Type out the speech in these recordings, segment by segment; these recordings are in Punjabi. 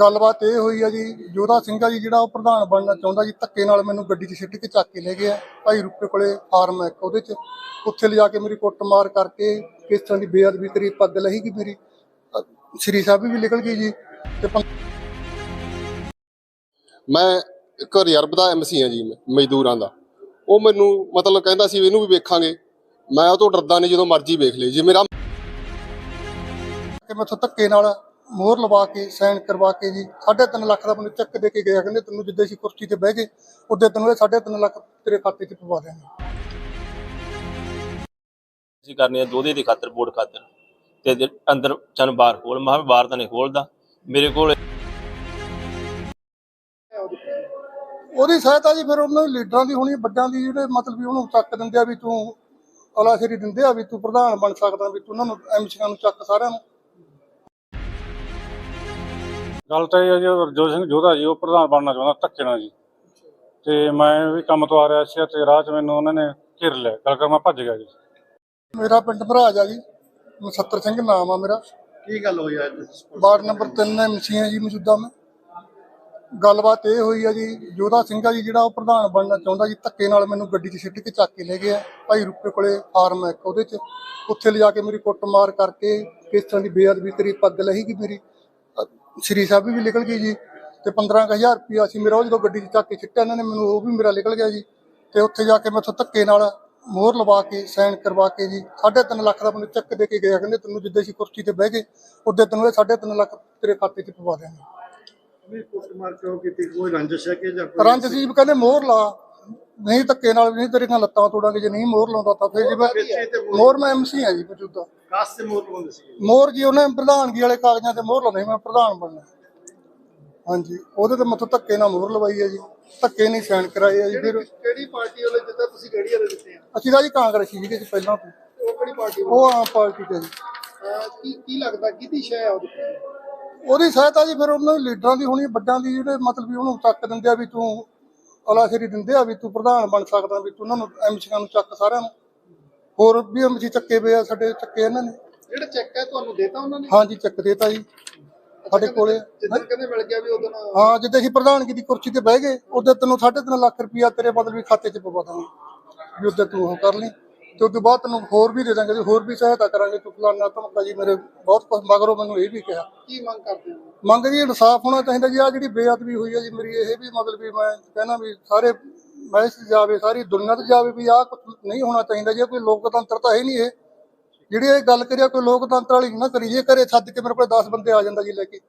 ਗੱਲਬਾਤ ਇਹ ਹੋਈ ਆ ਜੀ ਜੋਧਾ ਸਿੰਘ ਆ ਜੀ ਜਿਹੜਾ ਉਹ ਪ੍ਰਧਾਨ ਬਣਨਾ ਚਾਹੁੰਦਾ ਜੀ ਧੱਕੇ ਨਾਲ ਮੈਨੂੰ ਗੱਡੀ 'ਚ ਸਿੱਟ ਕੇ ਚੱਕ ਕੇ ਲੈ ਗਿਆ। ਭਾਈ ਰੁਪਏ ਕੋਲੇ ਫਾਰਮ ਹੈ ਉਹਦੇ 'ਚ। ਉੱਥੇ ਲਿਜਾ ਕੇ ਮੇਰੀ ਕੁੱਟਮਾਰ ਕਰਕੇ ਕਿਸ ਤਰ੍ਹਾਂ ਦੀ ਬੇਅਦਬੀ ਕਰੀ ਪੱਗ ਲਹੀ ਗਈ ਮੇਰੀ। ਸ਼੍ਰੀ ਸਾਹਿਬ ਵੀ ਨਿਕਲ ਗਈ ਜੀ ਤੇ ਮੈਂ ਇੱਕ ਰਿਜ਼ਰਵ ਦਾ ਐਮਸੀ ਹਾਂ ਜੀ ਮੈਂ, ਮਜ਼ਦੂਰਾਂ ਦਾ। ਉਹ ਮੈਨੂੰ ਮਤਲਬ ਕਹਿੰਦਾ ਸੀ ਇਹਨੂੰ ਵੀ ਵੇਖਾਂਗੇ। ਮੈਂ ਉਹ ਤੋਂ ਡਰਦਾ ਨਹੀਂ ਜਦੋਂ ਮਰਜ਼ੀ ਵੇਖ ਲਈ ਜੇ ਮੇਰਾ ਕਿ ਮੈਥੋਂ ਧੱਕੇ ਨਾਲ ਮੋਹਰ ਲਵਾ ਕੇ ਸਾਈਨ ਕਰਵਾ ਕੇ ਜੀ 3.5 ਲੱਖ ਦਾ ਮੈਨੂੰ ਚੈੱਕ ਦੇ ਕੇ ਗਿਆ ਕਹਿੰਦੇ ਤੈਨੂੰ ਜਿੱਦੇ ਅਸੀਂ ਕੁਰਸੀ ਤੇ ਬਹਿ ਗਏ ਉਹਦੇ ਤੈਨੂੰ ਇਹ 3.5 ਲੱਖ ਤੇਰੇ ਖਾਤੇ 'ਚ ਪਵਾ ਦਿਆਂਗੇ। ਅਸੀਂ ਕਰਨੀ ਆ ਦੋਦੇ ਦੀ ਖਾਤਰ ਵੋਟ ਖਾਤਰ। ਤੇ ਜੇ ਅੰਦਰ ਚਨ ਬਾਹਰ ਖੋਲ ਮੈਂ ਕਿਹਾ ਬਾਹਰ ਤਾਂ ਨਹੀਂ ਖੋਲਦਾ ਮੇਰੇ ਕੋਲ ਉਹਦੀ ਸਹਾਇਤਾ ਜੀ ਫਿਰ ਉਹਨਾਂ ਦੇ ਲੀਡਰਾਂ ਦੀ ਹੋਣੀ ਵੱਡਾਂ ਦੀ ਜਿਹੜੇ ਮਤਲਬ ਵੀ ਉਹਨੂੰ ਚੱਕ ਦਿੰਦੇ ਆ ਵੀ ਤੂੰ ਅਲਾਸ਼ਰੀ ਦਿੰਦੇ ਆ ਵੀ ਤੂੰ ਪ੍ਰਧਾਨ ਬਣ ਸਕਦਾ ਵੀ ਤੂੰ ਉਹਨਾਂ ਨੂੰ ਐਮਸੀਆਂ ਨੂੰ ਚੱਕ ਸਾਰਿਆਂ ਨੂੰ। ਗੱਲ ਤਾਂ ਇਹ ਹੈ ਜੀ ਰਜੋ ਸਿੰਘ ਜੋਧਾ ਜੀ ਉਹ ਪ੍ਰਧਾਨ ਬਣਨਾ ਚਾਹੁੰਦਾ ਧੱਕੇ ਨਾਲ ਜੀ। ਤੇ ਮੈਂ ਵੀ ਕੰਮ ਤੋਂ ਆ ਰਿਹਾ ਸੀ ਤੇ ਰਾਹ 'ਚ ਮੈਨੂੰ ਉਹਨਾਂ ਨੇ ਘੇਰ ਲਿਆ। ਗੱਲ ਕਰ ਮੈਂ ਭੱਜ ਗਿਆ ਜੀ। ਮੇਰਾ ਪਿੰਡ ਭਰਾਜ ਆ ਜੀ। ਨਛੱਤਰ ਸਿੰਘ ਨਾਮ ਆ ਮੇਰਾ। ਕੀ ਗੱਲ ਹੋਈ ਅੱਜ ਵਾਰਡ ਨੰਬਰ 3 ਐਮਸੀ ਆ ਜੀ ਮੌਜੂਦਾ ਮੈਂ। ਗੱਲਬਾਤ ਇਹ ਹੋਈ ਆ ਜੀ ਜੋਧਾ ਸਿੰਘ ਆ ਜੀ ਜਿਹੜਾ ਉਹ ਪ੍ਰਧਾਨ ਬਣਨਾ ਚਾਹੁੰਦਾ ਜੀ ਧੱਕੇ ਨਾਲ ਮੈਨੂੰ ਗੱਡੀ 'ਚ ਸਿੱਟ ਕੇ ਚੱਕ ਕੇ ਲੈ ਗਿਆ। ਭਾਈ ਰੁਪਏ ਕੋਲੇ ਫਾਰਮ ਹੈ ਇੱਕ ਉਹਦੇ 'ਚ। ਉੱਥੇ ਲਿਜਾ ਕੇ ਮੇਰੀ ਕੁੱਟਮਾਰ ਕਰਕੇ ਕਿਸ ਤਰ੍ਹਾਂ ਦੀ ਬੇਅਦਬੀ ਕਰੀ ਪੱਗ ਲਹੀ ਗਈ ਮੇਰੀ। ਸ਼੍ਰੀ ਸਾਹਿਬ ਵੀ ਨਿਕਲ ਗਈ ਜੀ ਤੇ 15000 ਰੁਪਇਆ ਸੀ ਮੇਰਾ ਉਹ ਜਦੋਂ ਗੱਡੀ 'ਚ ਚੱਕ ਕੇ ਸਿੱਟਿਆ ਇਹਨਾਂ ਨੇ ਮੈਨੂੰ ਉਹ ਵੀ ਮੇਰਾ ਨਿਕਲ ਗਿਆ ਜੀ। ਤੇ ਉੱਥੇ ਜਾ ਕੇ ਮੈਥੋਂ ਧੱਕੇ ਨਾਲ ਮੋਹਰ ਲਵਾ ਕੇ ਸਾਈਨ ਕਰਵਾ ਕੇ ਜੀ 3.5 ਲੱਖ ਦਾ ਮੈਨੂੰ ਚੈੱਕ ਦੇ ਕੇ ਗਿਆ ਕਹਿੰਦੇ ਤੈਨੂੰ ਜਿੱਦੇ ਅਸੀਂ ਕੁਰਸੀ ਤੇ ਬਹਿ ਗਏ ਉਹਦੇ ਤੈਨੂੰ ਇਹ 3.5 ਲੱਖ ਤੇਰੇ ਖਾਤੇ 'ਚ ਪਵਾ ਦਿਆਂਗੇ। ਵੀ ਕੁੱਟਮਾਰ ਕਿਉਂ ਕੀਤੀ? ਕੋਈ ਰੰਜਿਸ਼ ਹੈ ਕਿ ਜਾਂ ਕੋਈ ਰੰਜ ਸੀ ਵੀ ਕਹਿੰਦੇ ਮੋਹਰ ਲਾ ਨਹੀਂ ਧੱਕੇ ਨਾਲ ਨਹੀਂ ਤੇਰੀਆਂ ਲੱਤਾਂ ਤੋੜਾਂਗੇ ਜੇ ਨਹੀਂ ਮੋਹਰ ਲਾਉਂਦਾ ਤਾਂ ਫਿਰ ਜੀ ਮੈਂ ਮੋਹਰ ਮੈਂ ਐਮਸੀ ਆ ਜੀ ਮੌਜੂਦਾ। ਕਾਸ ਤੇ ਮੋਰ ਲਵਾਉਂਦੇ ਸੀ? ਮੋਹਰ ਜੀ ਉਹਨੇ ਪ੍ਰਧਾਨਗੀ ਵਾਲੇ ਕਾਗਜ਼ਾਂ ਤੇ ਮੋਹਰ ਲਾਉਂਦੇ ਸੀ, ਮੈਂ ਪ੍ਰਧਾਨ ਬਣਨਾ। ਹਾਂਜੀ ਉਹਦੇ ਤੇ ਮੱਥੋਂ ਧੱਕੇ ਨਾਲ ਮੋਹਰ ਲਵਾਈ ਹੈ ਜੀ ਧੱਕੇ ਨਹੀਂ ਸਾਈਨ ਕਰਾਏ ਆ ਜੀ ਫਿਰ ਕਿਹੜੀ ਪਾਰਟੀ ਵਾਲੇ ਜਿੱਦਾਂ ਤੁਸੀਂ ਗੜੀ ਵਾਲੇ ਦਿੱਤੇ ਆ? ਅਸੀਂ ਤਾਂ ਜੀ ਕਾਂਗਰਸੀ ਸੀਗੇ ਜੀ ਪਹਿਲਾਂ ਤੋਂ। ਉਹ ਕਿਹੜੀ ਪਾਰਟੀ ਉਹ ਆਮ ਪਾਰਟੀ ਤੇ ਜੀ। ਕੀ ਕੀ ਲੱਗਦਾ ਕਿਹਦੀ ਸ਼ੈ ਆ ਉਹਦੇ ਪਿੱਛੇ? ਉਹਦੀ ਸਹਾਇਤਾ ਜੀ ਫਿਰ ਉਹਨਾਂ ਦੇ ਲੀਡਰਾਂ ਦੀ ਹੋਣੀ ਵੱਡਾਂ ਦੀ ਜਿਹੜੇ ਮਤਲਬ ਵੀ ਉਹਨੂੰ ਚੱਕ ਦਿੰਦੇ ਆ ਵੀ ਤੂੰ ਅਲਾਸ਼ਰੀ ਦਿੰਦੇ ਆ ਵੀ ਤੂੰ ਪ੍ਰਧਾਨ ਬਣ ਸਕਦਾ ਵੀ ਤੂੰ ਉਹਨਾਂ ਨੂੰ ਐਮਸੀਆਂ ਨੂੰ ਚੱਕ ਸਾਰਿਆਂ ਨੂੰ। ਹੋਰ ਵੀ ਐਮਸੀ ਚੱਕੇ ਪਏ ਆ ਸਾਡੇ ਚੱਕੇ ਇਹਨਾਂ ਨੇ। ਜਿਹੜਾ ਚੈੱਕ ਹੈ ਤੁਹਾਨੂੰ ਦੇਤਾ ਉਹਨਾਂ ਨੇ? ਹਾਂਜੀ ਚੱਕ ਦੇਤਾ ਜੀ। ਸਾਡੇ ਕੋਲੇ ਜਿੱਦਾਂ ਕਹਿੰਦੇ ਮਿਲ ਗਿਆ ਵੀ ਉਦੋਂ ਹਾਂ ਜਿੱਦੇ ਅਸੀਂ ਪ੍ਰਧਾਨਗੀ ਦੀ ਕੁਰਸੀ ਤੇ ਬਹਿ ਗਏ ਉਹਦੇ ਤੈਨੂੰ 3.5 ਲੱਖ ਰੁਪਇਆ ਤੇਰੇ ਬਦਲ ਵੀ ਖਾਤੇ 'ਚ ਪਵਾ ਦਾਂਗੇ ਵੀ ਉਹਦੇ ਤੂੰ ਉਹ ਕਰ ਲਈ। ਤੇ ਉਦੋਂ ਬਾਅਦ ਤੈਨੂੰ ਹੋਰ ਵੀ ਦੇ ਦਾਂਗੇ ਜੀ ਹੋਰ ਵੀ ਸਹਾਇਤਾ ਕਰਾਂਗੇ ਤੂੰ ਫਲਾਨਾ ਧਮਕਾ ਜੀ ਮੇਰੇ ਬਹੁਤ ਕੁਝ ਮਗਰੋਂ ਮੈਨੂੰ ਇਹ ਵੀ ਕਿਹਾ। ਕੀ ਮੰਗ ਕਰਦੇ ਹੋ? ਮੰਗ ਜੀ ਇਨਸਾਫ ਹੋਣਾ ਚਾਹੀਦਾ ਜੀ ਆ ਜਿਹੜੀ ਬੇਅਦਬੀ ਹੋਈ ਹੈ ਜੀ ਮੇਰੀ ਇਹ ਵੀ ਮਤਲਬ ਵੀ ਮੈਂ ਕਹਿੰਦਾ ਵੀ ਸਾਰੇ ਮੈਸੇਜ ਜਾਵੇ ਸਾਰੀ ਦੁਨੀਆ ਤੇ ਜਾਵੇ ਵੀ ਆਹ ਕੁਛ ਨਹੀਂ ਹੋਣਾ ਚਾਹੀਦਾ ਜੇ ਕੋਈ ਲੋਕਤੰਤਰ ਤਾਂ ਹੈ ਨਹੀਂ ਇਹ। ਜਿਹੜੀ ਇਹ ਗੱਲ ਕਰਿਆ ਕੋਈ ਲੋਕਤੰਤਰ ਵਾਲੀ ਨਾ ਕਰੀ ਜੇ ਘਰੇ ਸੱਦ ਕੇ ਮੇਰੇ ਕੋਲ 10 ਬੰਦੇ ਆ ਜਾਂਦਾ ਜੀ ਲੈ ਕੇ।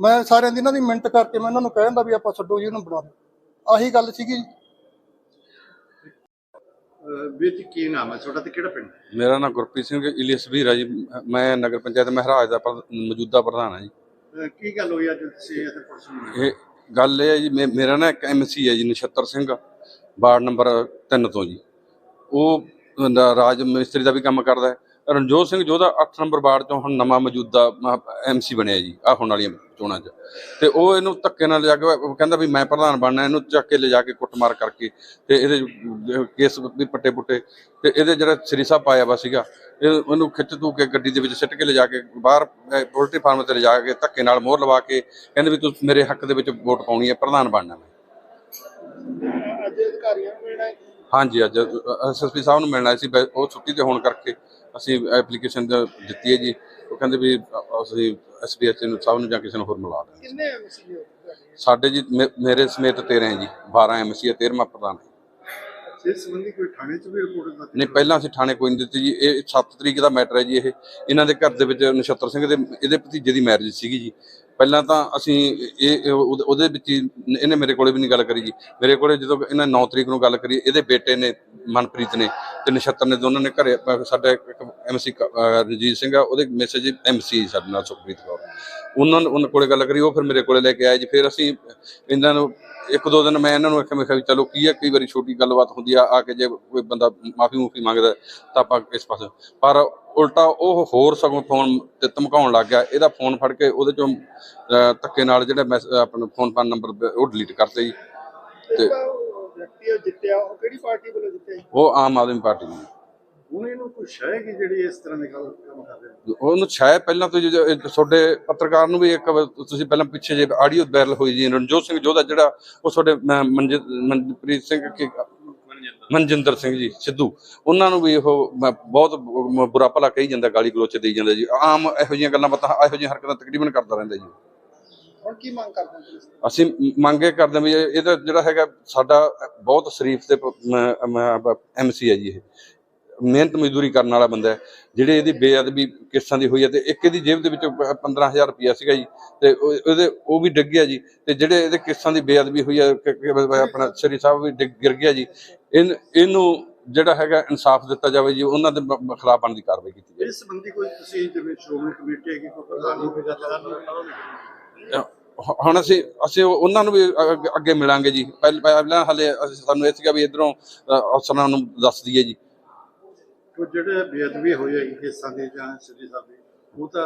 ਮੈਂ ਸਾਰਿਆਂ ਦੀ ਇਹਨਾਂ ਦੀ ਮਿੰਟ ਕਰਕੇ ਮੈਂ ਇਹਨਾਂ ਨੂੰ ਕਹਿੰਦਾ ਵੀ ਆਪਾਂ ਛੱਡੋ ਜੀ ਇਹਨੂੰ ਬਣਾ ਦਿਓ। ਆਹੀ ਗੱਲ ਸੀਗੀ ਵੀਰ ਜੀ ਕੀ ਨਾਮ ਹੈ? ਤੁਹਾਡਾ ਤੇ ਕਿਹੜਾ ਪਿੰਡ ਹੈ? ਮੇਰਾ ਨਾਮ ਗੁਰਪ੍ਰੀਤ ਸਿੰਘ ਇਲੀਅਸ ਵੀਰਾ ਜੀ। ਮੈਂ ਨਗਰ ਪੰਚਾਇਤ ਮਹਿਰਾਜ ਦਾ ਪ੍ਰਧ- ਮੌਜੂਦਾ ਪ੍ਰਧਾਨ ਹਾਂ ਜੀ। ਅਹ ਕੀ ਗੱਲ ਹੋਈ ਅੱਜ ਤੁਸੀਂ ਇੱਥੇ ਪੁਲਿਸ ਨੂੰ ਮਿਲੇ? ਇਹ ਗੱਲ ਇਹ ਹੈ ਜੀ ਮੇ- ਮੇਰਾ ਨਾ ਇੱਕ ਐਮਸੀ ਹੈ ਜੀ ਨਛੱਤਰ ਸਿੰਘ। ਵਾਰਡ ਨੰਬਰ 3 ਤੋਂ ਜੀ। ਉਹ ਰਾਜ ਮਿਸਤਰੀ ਦਾ ਵੀ ਕੰਮ ਕਰਦਾ ਹੈ। ਰਣਜੋਤ ਸਿੰਘ ਜੋਧਾ 8 ਨੰਬਰ ਵਾਰਡ ਤੋਂ ਹੁਣ ਨਵਾਂ ਮੌਜੂਦਾ ਐਮਸੀ ਬਣਿਆ ਜੀ ਆ ਹੁਣ ਵਾਲੀਆਂ ਚੋਣਾਂ 'ਚ। ਤੇ ਉਹ ਇਹਨੂੰ ਧੱਕੇ ਨਾਲ ਲਿਜਾ ਕੇ ਕਹਿੰਦਾ ਵੀ ਮੈਂ ਪ੍ਰਧਾਨ ਬਣਨਾ, ਇਹਨੂੰ ਚੱਕ ਕੇ ਲਿਜਾ ਕੇ ਕੁੱਟਮਾਰ ਕਰਕੇ ਤੇ ਇਹਦੇ ਕੇਸ ਵੀ ਪੱਟੇ ਪੁੱਟੇ। ਤੇ ਇਹਦੇ ਜਿਹੜਾ ਸ੍ਰੀ ਸਾਹਿਬ ਪਾਇਆ ਵਾ ਸੀਗਾ, ਇਹ ਉਹਨੂੰ ਖਿੱਚ ਤੂ ਕੇ ਗੱਡੀ ਦੇ ਵਿੱਚ ਸਿੱਟ ਕੇ ਲਿਜਾ ਕੇ ਬਾਹਰ ਪੋਲਟਰੀ ਫਾਰਮ ਤੇ ਲਿਜਾ ਕੇ ਧੱਕੇ ਨਾਲ ਮੋਹਰ ਲਵਾ ਕੇ ਕਹਿੰਦੇ ਵੀ ਤੂੰ ਮੇਰੇ ਹੱਕ ਦੇ ਵਿੱਚ ਵੋਟ ਪਾਉਣੀ ਹੈ, ਪ੍ਰਧਾਨ ਬਣਨਾ ਮੈਂ। ਅਧਿਕਾਰੀਆਂ ਨੂੰ ਮਿਲਣਾ ਹੈ? ਹਾਂਜੀ ਅੱਜ ਐਸਐਸਪੀ ਸਾਹਿਬ ਨੂੰ ਮਿਲਣਾ ਸੀ ਉਹ ਛੁੱਟੀ ਤੇ ਹੋਣ ਕਰਕੇ ਅਸੀਂ ਐਪਲੀਕੇਸ਼ਨ ਦਿੱਤੀ ਹੈ ਜੀ। ਉਹ ਕਹਿੰਦੇ ਵੀ ਅਸੀਂ ਐਸਡੀਐਚ ਨੂੰ ਸਾਹਿਬ ਨੂੰ ਜਾਂ ਕਿਸੇ ਨੂੰ ਹੋਰ ਮਿਲਾ ਦਾਂਗੇ ਕਿੰਨੇ ਐਮਸੀ? ਸਾਡੇ ਜੀ ਮੇਰੇ ਸਮੇਤ 13 ਹੈ ਜੀ। 12 ਐਮਸੀ ਹੈ 13ਵਾਂ ਪ੍ਰਧਾਨ ਹੈ। ਇਸ ਸੰਬੰਧੀ ਕੋਈ ਥਾਣੇ 'ਚ ਵੀ ਰਿਪੋਰਟ ਦਿੱਤੀ ਨਹੀਂ ਪਹਿਲਾਂ ਅਸੀਂ ਥਾਣੇ ਕੋਈ ਨਹੀਂ ਦਿੱਤੀ ਜੀ। ਇਹ 7 ਤਰੀਕ ਦਾ ਮੈਟਰ ਹੈ ਜੀ ਇਹ। ਇਹਨਾਂ ਦੇ ਘਰ ਦੇ ਵਿੱਚ ਨਛੱਤਰ ਸਿੰਘ ਦੇ ਇਹਦੇ ਭਤੀਜੇ ਦੀ ਮੈਰਿਜ ਸੀਗੀ ਜੀ। ਪਹਿਲਾਂ ਤਾਂ ਅਸੀਂ ਇਹ ਉਹਦੇ ਵਿੱਚ ਹੀ ਇਹਨੇ ਮੇਰੇ ਕੋਲੇ ਵੀ ਨਹੀਂ ਗੱਲ ਕਰੀ ਜੀ। ਮੇਰੇ ਕੋਲੇ ਜਦੋਂ ਇਹਨਾਂ 9 ਤਰੀਕ ਨੂੰ ਗੱਲ ਕਰੀ, ਇਹਦੇ ਬੇਟੇ ਨੇ, ਮਨਪ੍ਰੀਤ ਨੇ ਤੇ ਨਛੱਤਰ ਨੇ ਦੋਨਾਂ ਨੇ ਘਰੇ ਸਾਡੇ ਸਾਡਾ ਇੱਕ ਐਮਸੀ ਰਜੀਤ ਸਿੰਘ ਆ, ਉਹਦੇ ਮੈਸੇਜ ਐਮਸੀ ਸਾਡੇ ਨਾਲ ਸੁਖਪ੍ਰੀਤ ਕੌਰ। ਉਹਨਾਂ ਨੇ, ਉਹਨਾਂ ਕੋਲੇ ਗੱਲ ਕਰੀ, ਉਹ ਫਿਰ ਮੇਰੇ ਕੋਲੇ ਲੈ ਕੇ ਆਏ ਜੀ। ਫਿਰ ਅਸੀਂ ਇਹਨਾਂ ਨੂੰ ਇੱਕ ਦੋ ਦਿਨ ਮੈਂ ਇਹਨਾਂ ਨੂੰ ਆਖਿਆ, ਮੈਂ ਕਿਹਾ ਵੀ ਚਲੋ ਕੀ ਹੈ ਕਈ ਵਾਰੀ ਛੋਟੀ ਗੱਲਬਾਤ ਹੁੰਦੀ ਆ ਆ ਕੇ ਜੇ ਕੋਈ ਬੰਦਾ ਮਾਫੀ ਮੂਫੀ ਮੰਗਦਾ ਤਾਂ ਆਪਾਂ ਇਸ ਪਾਸੇ। ਪਰ ਉਲਟਾ ਉਹ ਹੋਰ ਸਗੋਂ ਫੋਨ ਤੇ ਧਮਕਾਉਣ ਲੱਗ ਗਿਆ। ਇਹਦਾ ਫੋਨ ਫੜ ਕੇ ਉਹਦੇ ਚੋਂ ਧੱਕੇ ਨਾਲ ਜਿਹੜਾ ਮੈਸ- ਆਪਣਾ ਫੋਨ ਪਾ ਨੰਬਰ ਉਹ ਡਿਲੀਟ ਕਰਤੇ ਜੀ। ਤੇ ਉਹ ਵਿਅਕਤੀ ਉਹ ਜਿੱਤਿਆ ਉਹ ਕਿਹੜੀ ਪਾਰਟੀ ਵੱਲੋਂ ਜਿੱਤਿਆ ਜੀ? ਉਹ ਆਮ ਆਦਮੀ ਪਾਰਟੀ ਨੂੰ। ਹੁਣ ਇਹਨੂੰ ਕੁਛ ਹੈ ਕਿ ਜਿਹੜੀ ਇਸ ਤਰ੍ਹਾਂ ਦੇ ਗੱਲ ਕੰਮ ਕਰ ਰਹੇ? ਨੇ ਉਹਨੂੰ ਛਾਇਆ ਪਹਿਲਾਂ ਤੋਂ ਤੁਹਾਡੇ ਪੱਤਰਕਾਰ ਨੂੰ ਵੀ ਇੱਕ ਤੁਸੀਂ ਪਹਿਲਾਂ ਪਿੱਛੇ ਜੇ ਆਡੀਓ ਵਾਇਰਲ ਹੋਈ ਜੀ ਰਣਜੋਤ ਸਿੰਘ ਜੋਧਾ ਜਿਹੜਾ ਉਹ ਤੁਹਾਡੇ ਮ- ਮਨਜ- ਮਨਪ੍ਰੀਤ ਸਿੰਘ ਕੀ ਮਨਜਿੰਦਰ ਸਿੰਘ। ਜੀ ਸਿੱਧੂ। ਉਹਨਾਂ ਨੂੰ ਵੀ ਉਹ ਮ- ਬਹੁਤ ਬੁਰਾ ਭਲਾ ਕਹੀ ਜਾਂਦਾ ਗਾਲੀ ਗਲੋਚ ਦੇਈ ਜਾਂਦਾ ਜੀ। ਆਮ ਇਹੋ ਜਿਹੀਆਂ ਗੱਲਾਂ ਬਾਤਾਂ ਇਹੋ ਜਿਹੀਆਂ ਹਰਕਤਾਂ ਤਕਰੀਬਨ ਕਰਦਾ ਰਹਿੰਦਾ ਜੀ। ਹੁਣ ਕੀ ਮੰਗ ਕਰਦੇ ਅਸੀਂ ਮੰਗੇ ਕਰਦੇ ਵੀ ਇਹ- ਇਹਦਾ ਜਿਹੜਾ ਹੈਗਾ ਸਾਡਾ ਬਹੁਤ ਸ਼ਰੀਫ ਤੇ ਐਮਸੀ ਹੈ ਜੀ ਇਹ। ਮਿਹਨਤ ਮਜ਼ਦੂਰੀ ਕਰਨ ਵਾਲਾ ਬੰਦਾ ਹੈ ਜਿਹੜੇ ਇਹਦੀ ਬੇਅਦਬੀ ਕਿਸਾਂ ਦੀ ਹੋਈ ਹੈ ਤੇ ਇੱਕ ਇਹਦੀ ਜੇਬ ਦੇ ਵਿੱਚ 15000 ਰੁਪਇਆ ਸੀਗਾ ਜੀ ਤੇ ਉਹ- ਉਹਦੇ ਉਹ ਵੀ ਡਿੱਗ ਗਿਆ ਜੀ ਤੇ ਜਿਹੜੇ ਇਹਦੇ ਕਿਸਾਂ ਦੀ ਬੇਅਦਬੀ ਹੋਈ ਹੈ ਆਪਣਾ ਸ੍ਰੀ ਸਾਹਿਬ ਵੀ ਡਿੱਗ ਗਿਰ ਗਿਆ ਜੀ ਇਹਨ- ਇਹਨੂੰ ਜਿਹੜਾ ਹੈਗਾ ਇਨਸਾਫ ਦਿੱਤਾ ਜਾਵੇ ਜੀ ਉਹਨਾਂ ਦੇ ਖਿਲਾਫ ਬਣਦੀ ਕਾਰਵਾਈ ਕੀਤੀ ਜਾਵੇ। ਇਸ ਸੰਬੰਧੀ ਕੋਈ ਤੁਸੀਂ ਜਿਵੇਂ ਸ਼੍ਰੋਮਣੀ ਕਮੇਟੀ ਹੈਗੀ ਕੋਈ ਪ੍ਰਧਾਨ ਹੋਵੇ ਜਾਂ ਹੁ- ਹੁਣ ਅਸੀਂ ਅਸੀਂ ਉਹ- ਉਹਨਾਂ ਨੂੰ ਵੀ ਅੱਗੇ- ਮਿਲਾਂਗੇ ਜੀ। ਪਹਿਲ- ਪਹਿਲਾਂ ਹਲੇ ਅਸੀਂ- ਸਾਨੂੰ ਇਹ ਸੀਗਾ ਵੀ ਇਧਰੋਂ ਅਫਸਰਾਂ ਨੂੰ ਦੱਸ ਦਈਏ ਜੀ। ਕੋਈ ਜਿਹੜੇ ਬੇਅਦਬੀ ਹੋਈ ਹੈਗੀ ਕੇਸਾਂ ਦੇ ਜਾਂ ਸਿੱਧੀ ਸਾਹਿਬ ਦੀ ਉਹ ਤਾਂ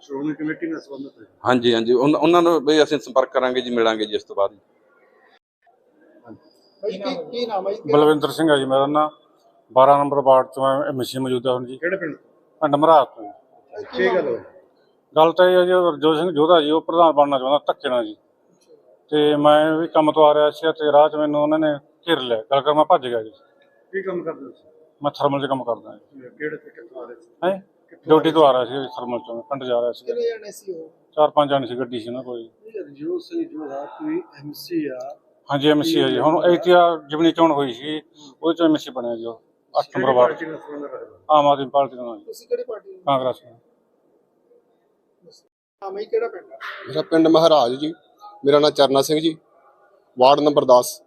ਸ਼੍ਰੋਮਣੀ ਕਮੇਟੀ ਨਾਲ ਸੰਬੰਧਿਤ ਹੈ। ਹਾਂਜੀ ਹਾਂਜੀ। ਉਹਨਾਂ ਨੂੰ ਵੀ ਅਸੀਂ ਸੰਪਰਕ ਕਰਾਂਗੇ ਜੀ ਮਿਲਾਂਗੇ ਜੀ ਇਸ ਤੋਂ ਬਾਅਦ ਭਾਈ ਕੀ ਕੀ ਨਾਮ ਹੈ ਜੀ? ਬਲਵਿੰਦਰ ਸਿੰਘ ਹੈ ਜੀ ਮੇਰਾ ਨਾਮ। 12 ਨੰਬਰ ਵਾਰਡ ਤੋਂ ਮੈਂ ਐਮਸੀ ਮੌਜੂਦਾ ਹਾਂ ਜੀ। ਕਿਹੜੇ ਪਿੰਡ? ਪਿੰਡ ਮਰਾਤ ਤੋਂ। ਕੀ ਗੱਲ ਹੋਈ? ਗੱਲ ਤਾਂ ਇਹ ਹੈ ਜੀ ਰਜੋਤ ਸਿੰਘ ਜੋਧਾ ਜੀ ਉਹ ਪ੍ਰਧਾਨ ਬਣਨਾ ਚਾਹੁੰਦਾ ਧੱਕੇ ਨਾਲ ਜੀ। ਤੇ ਮੈਂ ਵੀ ਕੰਮ ਤੋਂ ਆ ਰਿਹਾ ਸੀ ਤੇ ਰਾਹ 'ਚ ਮੈਨੂੰ ਉਹਨਾਂ ਨੇ ਘੇਰ ਲਿਆ। ਗੱਲ ਕਰ ਮੈਂ ਭੱਜ ਗਿਆ ਜੀ। ਕੀ ਕੰਮ ਕਰਦੇ ਸੀ ਮੈਂ ਥਰਮਲ 'ਚ ਕੰਮ ਕਰਦਾ ਜੀ। ਕਿਹੜੇ ਤੇ ਕਿੱਥੋਂ ਆ ਰਹੇ ਸੀ? ਹੈ? ਡਿਊਟੀ ਤੋਂ ਆ ਰਿਹਾ ਸੀ ਥਰਮਲ 'ਚੋਂ ਮੈਂ ਪਿੰਡ ਜਾ ਰਿਹਾ ਸੀ। ਕਿਹੜੇ ਜਾਣੇ ਸੀ ਉਹ? ਚਾਰ ਪੰਜ ਜਾਣੇ ਸੀ ਗੱਡੀ ਸੀ ਨਾ ਕੋਈ ਐਮਸੀ ਆ? ਹਾਂਜੀ ਐਮਸੀ ਹੈ ਜੀ। ਹੁਣ ਐਤਿਆ ਜਿਮਨੀ ਚੋਣ ਹੋਈ ਸੀ ਉਹਦੇ 'ਚ ਐਮਸੀ ਬਣਿਆ ਜੀ ਉਹ 8 ਨੰਬਰ ਵਾਰਡ। 'ਚ। ਨਾਲ ਸੰਬੰਧ ਰੱਖਦਾ ਆਮ ਆਦਮੀ ਪਾਰਟੀ ਦਾ ਨਾਮ ਜੀ। ਤੁਸੀਂ ਕਿਹੜੀ ਪਾਰਟੀ ਦੇ ਕਾਂਗਰਸ ਦਾ। ਨਾਮ ਹੈ ਜੀ, ਕਿਹੜਾ ਪਿੰਡ? ਹੈ ਮੇਰਾ ਪਿੰਡ ਮਹਾਰਾਜ ਜੀ। ਮੇਰਾ ਨਾਮ ਚਰਨਾ ਸਿੰਘ ਜੀ। ਵਾਰਡ ਨੰਬਰ 10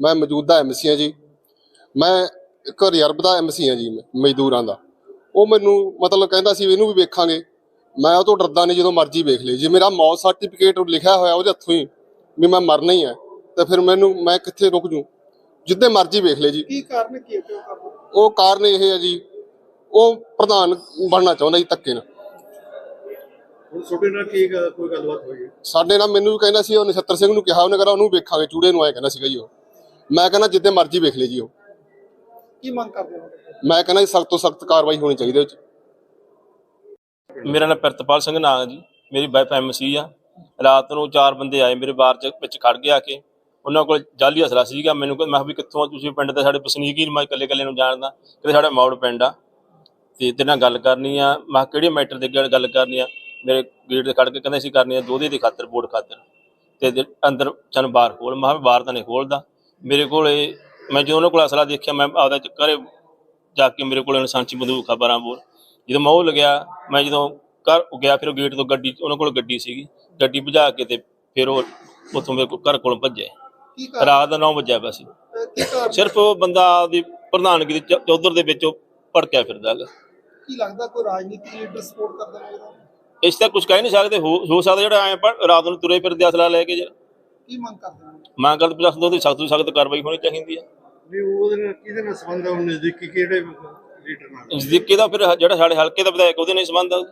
ਮੈਂ ਮੌਜੂਦਾ ਐਮਸੀ ਹਾਂ ਜੀ। ਮੈਂ ਇੱਕ ਰਿਜ਼ਰਵ ਦਾ ਐਮਸੀ ਹਾਂ ਜੀ ਮੈਂ ਮਜ਼ਦੂਰਾਂ ਦਾ। ਉਹ ਮੈਨੂੰ ਮਤਲਬ ਕਹਿੰਦਾ ਸੀ ਇਹਨੂੰ ਵੀ ਵੇਖਾਂਗੇ। ਮੈਂ ਉਹ ਤੋਂ ਡਰਦਾ ਨਹੀਂ ਜਦੋਂ ਮਰਜ਼ੀ ਵੇਖ ਲਈ ਜੇ ਮੇਰਾ ਮੌਤ ਸਰਟੀਫਿਕੇਟ ਲਿਖਿਆ ਹੋਇਆ ਉਹਦੇ ਹੱਥੋਂ ਹੀ ਵੀ ਮੈਂ ਮਰਨਾ ਹੀ ਹੈ ਤੇ ਫਿਰ ਮੈਨੂੰ ਮੈਂ ਕਿੱਥੇ ਰੁਕ ਜੂ? ਜਿੱਦੇ ਮਰਜ਼ੀ ਵੇਖ ਲੈ ਜੀ। ਕੀ ਕਾਰਨ ਕੀ ਹੈ? ਉਹ ਕਾਰਨ ਇਹ ਹੈ ਜੀ ਉਹ ਪ੍ਰਧਾਨ ਬਣਨਾ ਚਾਹੁੰਦਾ ਜੀ ਧੱਕੇ ਨਾਲ। ਹੁਣ ਤੁਹਾਡੇ ਨਾਲ ਕੀ ਗ- ਕੋਈ ਗੱਲਬਾਤ ਹੋਈ ਹੈ? ਸਾਡੇ ਨਾਲ ਮੈਨੂੰ ਵੀ ਕਹਿੰਦਾ ਸੀ ਉਹ ਨਛੱਤਰ ਸਿੰਘ ਨੂੰ ਕਿਹਾ ਉਹਨੇ ਕਹਿੰਦਾ ਉਹਨੂੰ ਵੇਖਾਂਗੇ ਚੂੜੇ ਨੂੰ ਆਏ ਕਹਿੰਦਾ ਸੀਗਾ ਜੀ ਉਹ। ਮੈਂ ਕਹਿੰਦਾ ਜਿੱਦੇ ਮਰਜ਼ੀ ਵੇਖ ਲੈ ਜੀ ਉਹ। ਕੀ ਮੰਗ ਕਰਦੇ ਹੋ? ਮੈਂ ਕਹਿੰਦਾ ਸਖਤ ਤੋਂ ਸਖਤ ਕਾਰਵਾਈ ਹੋਣੀ ਚਾਹੀਦੀ ਉਹ 'ਚ। ਮੇਰਾ ਨਾਮ ਪ੍ਰਿਤਪਾਲ ਸਿੰਘ ਨਾਂ ਹੈ ਜੀ। ਮੇਰੀ ਵਾਈਫ ਐਮਸੀ ਆ। ਰਾਤ ਨੂੰ ਚਾਰ ਬੰਦੇ ਆਏ ਮੇਰੇ ਬਾਰ ਚ ਵਿੱਚ ਖੜ ਗਿਆ ਕੇ। ਉਹਨਾਂ ਕੋਲ ਜਾਲੀ ਅਸਲਾ ਸੀਗਾ। ਮੈਨੂੰ ਕਹਿੰਦਾ ਮੈਂ ਵੀ ਕਿੱਥੋਂ ਆ ਤੁਸੀਂ ਪਿੰਡ ਦੇ ਸਾਡੇ ਵਸਨੀਕ ਹੀ ਨੀ, ਮੈਂ ਇਕੱਲੇ ਇਕੱਲੇ ਨੂੰ ਜਾਣਦਾ। ਕਹਿੰਦੇ ਸਾਡਾ ਮੌੜ ਪਿੰਡ ਆ। ਤੇ ਤੇਰੇ ਨਾਲ ਗੱਲ ਕਰਨੀ ਆ। ਮੈਂ ਕਿਹਾ ਕਿਹੜੇ ਮੈਟਰ ਦੇ ਗੱਲ ਗੱਲ ਕਰਨੀ ਆ? ਮੇਰੇ ਗੇਟ ਤੇ ਖੜ ਕੇ ਕਹਿੰਦੇ ਅਸੀਂ ਕਰਨੀ ਆ ਦੋਦੇ ਦੀ ਖਾਤਰ ਵੋਟ ਖਾਤਰ। ਤੇ ਅੰਦਰ ਸਾਨੂੰ ਬਾਹਰ ਖੋਲ। ਮੈਂ ਕਿਹਾ ਵੀ ਬਾਹਰ ਤਾਂ ਨਹੀਂ ਖੋਲਦਾ। ਮੇਰੇ ਕੋਲ ਇਹ ਮੈਂ ਜਦੋਂ ਉਹਨਾਂ ਕੋਲ ਅਸਲਾ ਦੇਖਿਆ ਮੈਂ ਆਪਦਾ ਘਰੇ ਜਾ ਕੇ ਮੇਰੇ ਕੋਲ ਲਾਇਸੈਂਸੀ ਬੰਦੂਕ ਆ 12 ਬੋਰ। ਜਦੋਂ ਮੈਂ ਉਹ ਲਗਿਆ ਮੈਂ ਜਦੋਂ ਘਰ ਗਿਆ ਫਿਰ ਉਹ ਗੇਟ ਤੋਂ ਗੱਡੀ ਉਹਨਾਂ ਕੋਲ ਗੱਡੀ ਸੀਗੀ। ਗੱਡੀ ਭਜਾ ਕੇ ਤੇ ਫਿਰ ਉਹ ਉੱਥੋਂ ਮੇਰੇ ਕੋਲ ਘਰ ਕੋਲੋਂ ਭੱਜੇ। ਰਾਤ ਦਾ 9 ਵਜੇ ਪਿਆ ਸੀ। ਅਹ ਕੀ ਕਾਰਨ? ਸਿਰਫ ਉਹ ਬੰਦਾ ਦੀ ਪ੍ਰਧਾਨਗੀ ਦੀ ਚੌਧਰ ਦੇ ਵਿੱਚ ਉਹ ਭੜਕਿਆ ਫਿਰਦਾ ਹੈਗਾ। ਕੀ ਲੱਗਦਾ ਕੋਈ ਰਾਜਨੀਤਿਕ ਲੀਡਰ ਸਪੋਰਟ ਕਰਦਾ ਹੋਵੇਗਾ? ਇਸ ਤਾਂ ਕੁਝ ਕਹਿ ਨਹੀਂ ਸਕਦੇ। ਹੋ ਸਕਦਾ ਜਿਹੜਾ ਪਰ ਰਾਤ ਨੂੰ ਤੁਰੇ ਫਿਰਦੇ ਅਸਲਾ ਲੈ ਕੇ ਜਿਹੜਾ ਕੀ ਮੰਗ ਕਰਦੇ ਹੋ? ਮੈਂ ਗੱਲ ਪ੍ਰਸ਼ਾਸਨ ਤੋਂ ਉਹਦੀ ਸਖਤ ਤੋਂ ਸਖਤ ਕਾਰਵਾਈ ਹੋਣੀ ਚਾਹੀਦੀ ਹੈ। ਵੀ ਉਹਦੇ ਨਾਲ ਕਿਹਦੇ ਨਾਲ ਸੰਬੰਧ ਹੈ ਉਹ ਨਜ਼ਦੀਕੀ ਕਿਹੜੇ ਲੀਡਰ ਨਾਲ? ਨਜ਼ਦੀਕੀ ਦਾ ਫਿਰ ਜਿਹੜਾ ਸਾਡੇ ਹਲਕੇ ਦਾ ਵਿਧਾਇਕ ਉਹਦੇ ਨਾਲ ਹੀ ਸੰਬੰਧ ਆ।